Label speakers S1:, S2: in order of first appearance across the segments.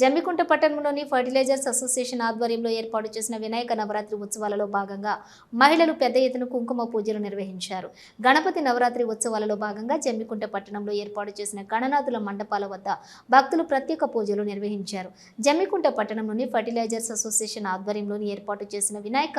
S1: జమ్మికుంట పట్టణంలోని fertilisers association ఆధ్వర్యంలో ఏర్పాటు చేసిన వినాయక నవరాత్రి ఉత్సవాలలో భాగంగా మహిళలు పెద్ద ఎత్తున కుంకుమ పూజలు నిర్వహించారు. గణపతి నవరాత్రి ఉత్సవాలలో భాగంగా జమ్మికుంట పట్టణంలో ఏర్పాటు చేసిన గణనాథుల మండపాల వద్ద భక్తులు ప్రత్యేక పూజలు నిర్వహించారు. జమ్మికుంట పట్టణంలోని ఫర్టిలైజర్స్ అసోసియేషన్ ఆధ్వర్యంలోని ఏర్పాటు చేసిన వినాయక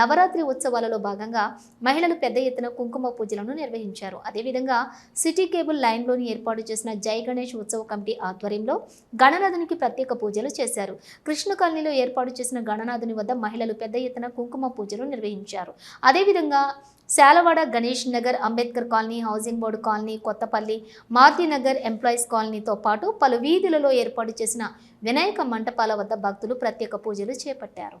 S1: నవరాత్రి ఉత్సవాలలో భాగంగా మహిళలు పెద్ద ఎత్తున కుంకుమ పూజలను నిర్వహించారు. అదేవిధంగా సిటీ కేబుల్ లైన్లోని ఏర్పాటు చేసిన జై గణేష్ ఉత్సవ కమిటీ ఆధ్వర్యంలో గణనాథునికి ప్రత్యేక పూజలు చేశారు. కృష్ణ కాలనీలో ఏర్పాటు చేసిన గణనాథుని వద్ద మహిళలు పెద్ద ఎత్తున కుంకుమ పూజలు నిర్వహించారు. అదేవిధంగా Shalawada Ganesh Nagar Ambedkar colony housing board colony Kothapalli Marutinagar employees కాలనీతో పాటు పలు వీధులలో ఏర్పాటు చేసిన వినాయక మంటపాల వద్ద భక్తులు ప్రత్యేక పూజలు చేపట్టారు.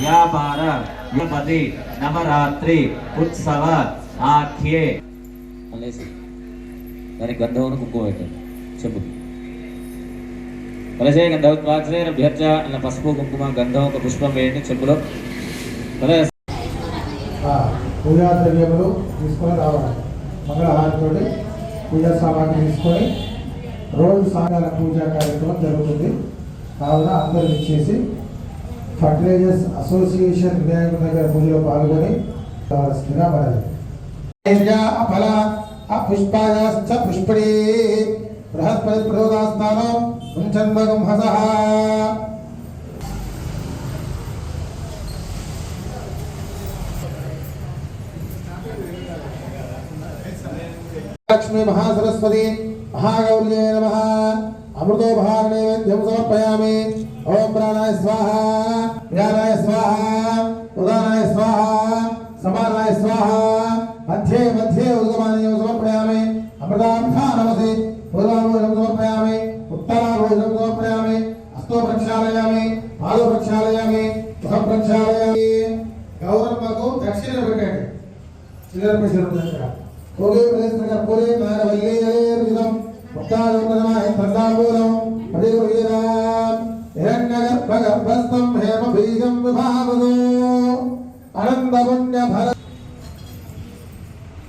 S2: వ్యాపార యుపతి నవరాత్రి ఉత్సవ ఆఖ్యే. అనేసి. దానికి గంధమును కుంకుమ పెట్టండి. చెప్పు. కలసే గంధవత్వాక్షరేణ భ్యర్చ అన్న పసుపు కుంకుమ గంధం ఒక పుష్పం వేయండి చెప్పులో.
S3: పూజా ద్రవ్యములు తీసుకొని రావాలి. మంగళహారతోటి పూజా సామాగ్రి తీసుకొని రోజు సాయంకాల పూజా కార్యక్రమం జరుగుతుంది. కావున అందరూ ఇచ్చేసి ఫర్టిలైజర్స్ అసోసియేషన్ వినాయక నగర్ పూజలో పాల్గొని కావాల్సిందిగా మనది ఫల పుష్పాయాశ్చ పుష్పణీ బృహస్పతి ప్రచోదాస్థానం ఉంచన్మగం హస లక్ష్మీ మహాసరస్వతి మహాగౌర్యే నమ. अमृतो भारणे वेद्यम समर्पयामि। ओम प्राणाय स्वाहा प्राणाय स्वाहा उदानाय स्वाहा समानाय स्वाहा, मध्ये मध्ये उदमानीयं समर्पयामि। अमृतार्थानमसि पूर्वाभूषं समर्पयामि उत्तराभूषं समर्पयामि अस्तो प्रक्षालयामि पादो प्रक्षालयामि मुखं प्रक्षालयामि गौरम्मकु दक्षिणर्पिटेट् सिदर्पिशिरुदशः पूर्वे प्रदेशनगर पूर्वे नारवल्ले जले। रुजितम् పూరే హిరణ్యగర్భగర్భస్థం హేమ బీజం విభావదో అనంత పుణ్య ఫల